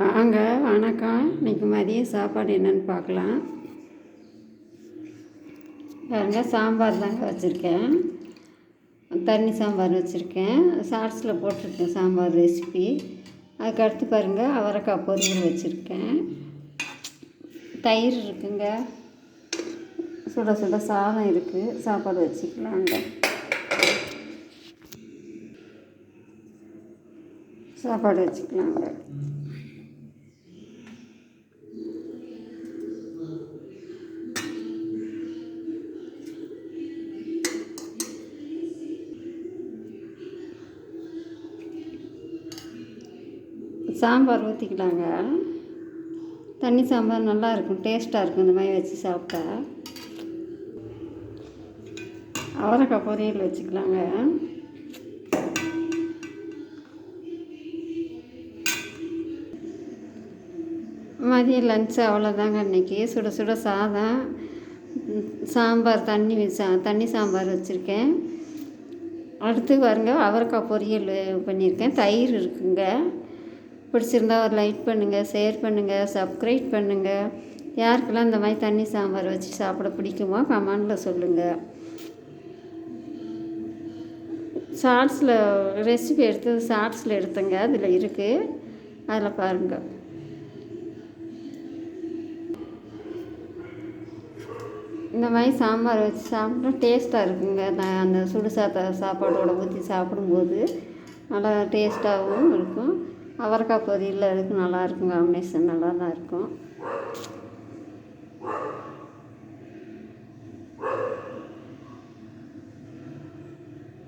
வாங்க வணக்கம். இன்றைக்கி மதியம் சாப்பாடு என்னென்னு பார்க்கலாம். பாருங்க சாம்பார் தாங்க வச்சுருக்கேன். தண்ணி சாம்பார் வச்சுருக்கேன். ஷார்ட்ஸில் போட்டிருக்கேன் சாம்பார் ரெசிபி அதுக்கடுத்து பாருங்கள் அவரைக்காய் பொரியல் வச்சுருக்கேன். தயிர் இருக்குங்க. சுட சுட சாதம் இருக்குது சாப்பாடு வச்சுக்கலாங்க. சாப்பாடு வச்சுக்கலாங்க. சாம்பார் ஊற்றிக்கலாங்க தண்ணி சாம்பார் நல்லா இருக்கும் டேஸ்ட்டாக இருக்கும் இந்த மாதிரி வச்சு சாப்பிட்டா. அவரைக்காய் பொரியல் வச்சுக்கலாங்க. மதியம் லன்ச் அவ்வளோதாங்க இன்றைக்கி சுட சுட சாதம் சாம்பார் தண்ணி சா தண்ணி சாம்பார் வச்சுருக்கேன். அடுத்து பாருங்க அவரைக்காய் பொரியல் பண்ணியிருக்கேன். தயிர் இருக்குங்க. பிடிச்சிருந்தா ஒரு லைக் பண்ணுங்கள் ஷேர் பண்ணுங்கள் சப்ஸ்கிரைப் பண்ணுங்கள் யாருக்கெல்லாம் இந்த மாதிரி தண்ணி சாம்பார் வச்சு சாப்பிட பிடிக்குமோ கமெண்டில் சொல்லுங்கள் ஷார்ட்ஸில் ரெசிபி எடுத்து ஷார்ட்ஸில் எடுத்துங்க அதில் இருக்குது அதில் பாருங்கள் இந்த மாதிரி சாம்பார் வச்சு சாப்பிட்டா டேஸ்ட்டாக இருக்குங்க. நான் அந்த சுடு சாத்த சாப்பாடோட ஊற்றி சாப்பிடும்போது நல்லா டேஸ்ட்டாகவும் இருக்கும். அவரைக்காய் பொரியல் அதுக்கு நல்லா இருக்கும் காம்பினேஷன் நல்லா தான் இருக்கும்.